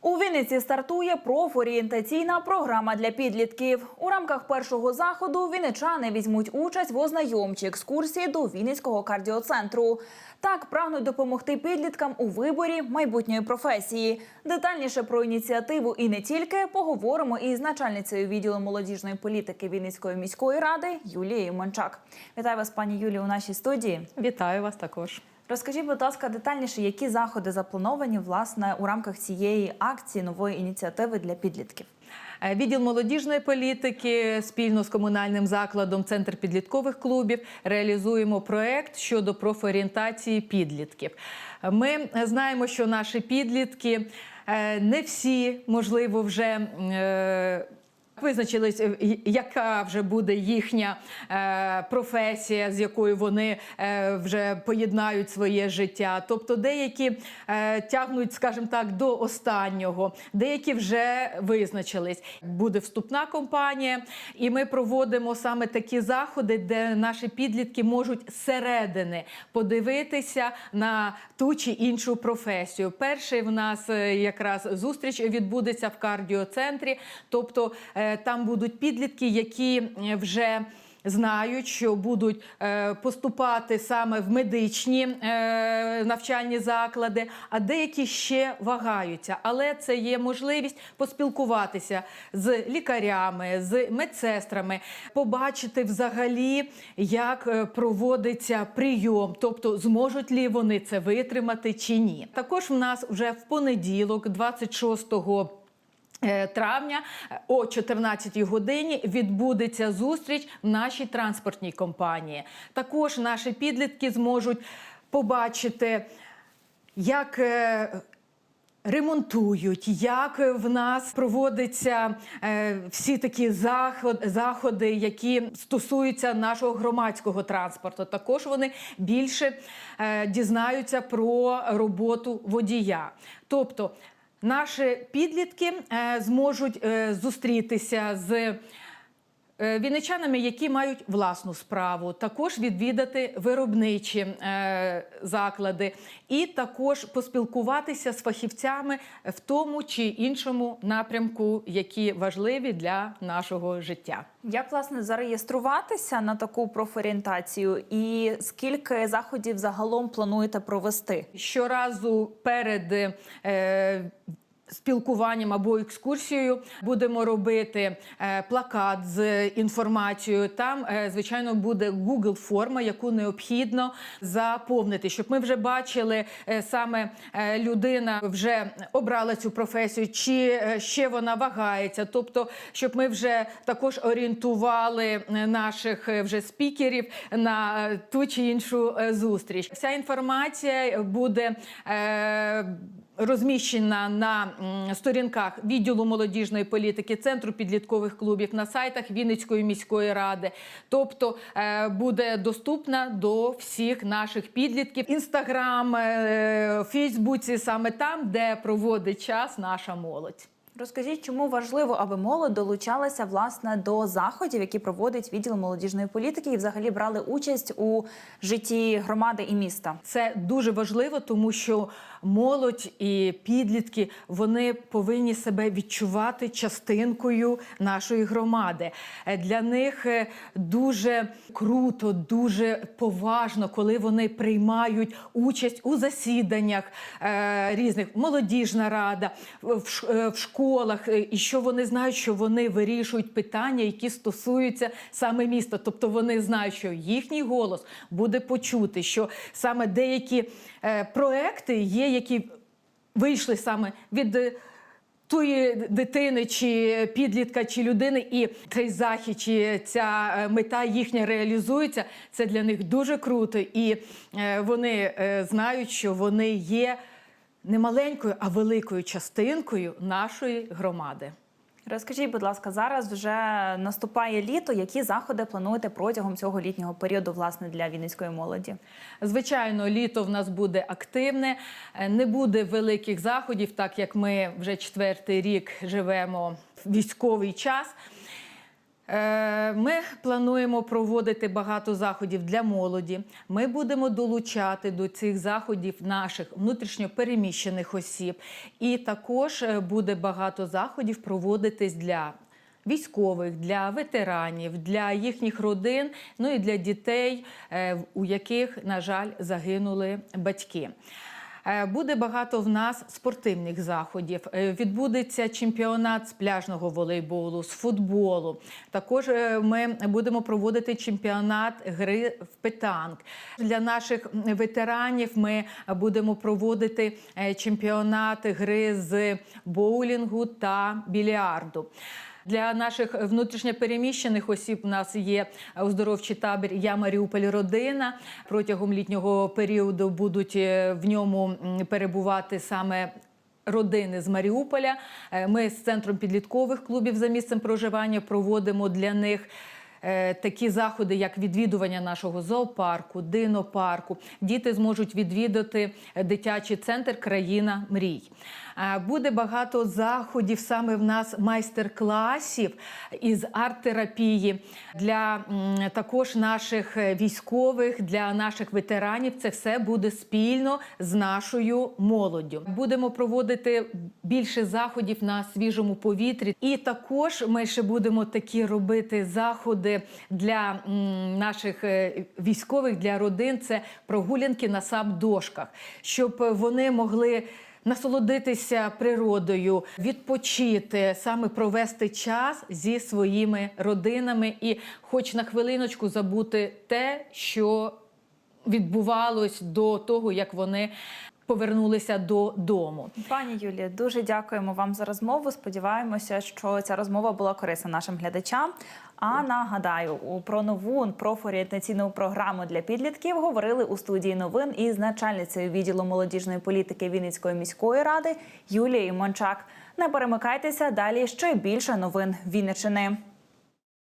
У Вінниці стартує профорієнтаційна програма для підлітків. У рамках першого заходу вінничани візьмуть участь в ознайомчій екскурсії до Вінницького кардіоцентру. Так прагнуть допомогти підліткам у виборі майбутньої професії. Детальніше про ініціативу і не тільки поговоримо із начальницею відділу молодіжної політики Вінницької міської ради Юлією Мончак. Вітаю вас, пані Юлію, у нашій студії. Вітаю вас також. Розкажіть, будь ласка, детальніше, які заходи заплановані власне у рамках цієї акції нової ініціативи для підлітків. Е, Відділ молодіжної політики спільно з комунальним закладом Центр підліткових клубів реалізуємо проект щодо профорієнтації підлітків. Ми знаємо, що наші підлітки е, не всі, можливо, вже. Визначились, е, яка вже буде їхня е, професія, з якою вони е, вже поєднають своє життя. Тобто деякі тягнуть, скажімо так, до останнього, деякі вже визначились. Буде вступна кампанія, і ми проводимо саме такі заходи, де наші підлітки можуть зсередини подивитися на ту чи іншу професію. Перший в нас якраз зустріч відбудеться в кардіоцентрі, тобто там будуть підлітки, які е, вже знають, що будуть е, поступати саме в медичні е, навчальні заклади, а деякі ще вагаються. Але це є можливість поспілкуватися з лікарями, з медсестрами, побачити взагалі, як проводиться прийом, тобто зможуть ли вони це витримати чи ні. Також в нас вже в понеділок, 26 Е, Травня е, о 14-й годині відбудеться зустріч в нашій транспортній компанії. Також наші підлітки зможуть побачити, як е, ремонтують, як в нас проводяться е, всі такі заходи, які стосуються нашого громадського транспорту. Також вони більше дізнаються про роботу водія. Тобто Наші підлітки е, зможуть е, зустрітися з вінничанами, які мають власну справу, також відвідати виробничі е, заклади, і також поспілкуватися з фахівцями в тому чи іншому напрямку, які важливі для нашого життя. Як власне зареєструватися на таку профорієнтацію, і скільки заходів загалом плануєте провести? Щоразу перед е, спілкуванням або екскурсією будемо робити е, плакат з інформацією. Там, е, звичайно, буде Google форма, яку необхідно заповнити, щоб ми вже бачили е, саме людина вже обрала цю професію, чи ще вона вагається. Тобто, щоб ми вже також орієнтували наших вже спікерів на ту чи іншу зустріч. Вся інформація буде. Розміщена на сторінках відділу молодіжної політики, центру підліткових клубів, на сайтах Вінницької міської ради. Тобто е, буде доступна до всіх наших підлітків. Інстаграм, е, Фейсбуці, саме там, де проводить час наша молодь. Розкажіть, чому важливо, аби молодь долучалася власне до заходів, які проводить відділ молодіжної політики, і взагалі брали участь у житті громади і міста? Це дуже важливо, тому що молодь і підлітки вони повинні себе відчувати частинкою нашої громади. Е, Для них е, дуже круто, дуже поважно, коли вони приймають участь у засіданнях е, різних молодіжна рада в ш- в школах, е, і що вони знають, що вони вирішують питання, які стосуються саме міста. Тобто вони знають, що їхній голос буде почути, що саме деякі е, проекти є, які вийшли саме від. е, Тої дитини, чи підлітка, чи людини, і цей захід, чи ця мета їхня реалізується, це для них дуже круто. І вони знають, що вони є не маленькою, а великою частинкою нашої громади. Розкажіть, будь ласка, зараз вже наступає літо. Які заходи плануєте протягом цього літнього періоду, власне, для вінницької молоді? Звичайно, літо в нас буде активне, е, не буде великих заходів, так як ми вже четвертий рік живемо в військовий час. Е, Ми плануємо проводити багато заходів для молоді. Ми будемо долучати до цих заходів наших внутрішньопереміщених осіб. І також е, буде багато заходів проводитись для військових, для ветеранів, для їхніх родин, ну і для дітей, е, у яких, на жаль, загинули батьки. Е, Буде багато в нас спортивних заходів. Е, Відбудеться чемпіонат з пляжного волейболу, з футболу. Також е, ми будемо проводити чемпіонат гри в петанк. Для наших ветеранів ми будемо проводити чемпіонат гри з боулінгу та більярду. Для наших внутрішньопереміщених осіб у нас є оздоровчий табір Я Маріуполь родина. Протягом літнього періоду будуть е, в ньому перебувати саме. Родини з Маріуполя. Е, Ми з центром підліткових клубів за місцем проживання проводимо для них такі заходи, як відвідування нашого зоопарку, динопарку. Діти зможуть відвідати дитячий центр Країна мрій. Е, Буде багато заходів саме в нас майстер-класів із арт-терапії для також наших е, військових, для наших ветеранів. Це все буде спільно з нашою молоддю. Будемо проводити більше заходів на свіжому повітрі. І також ми ще будемо такі робити заходи для наших е, військових, для родин. Це прогулянки на сап-дошках, щоб вони могли насолодитися природою, відпочити, саме провести час зі своїми родинами і, хоч на хвилиночку, забути те, що відбувалось до того, як вони повернулися додому. Пані Юлія, дуже дякуємо вам за розмову. Сподіваємося, що ця розмова була корисна нашим глядачам. А нагадаю, про нову профорієнтаційну програму для підлітків говорили у студії новин із начальницею відділу молодіжної політики Вінницької міської ради Юлією Мончак. Не перемикайтеся далі ще більше новин Вінничини.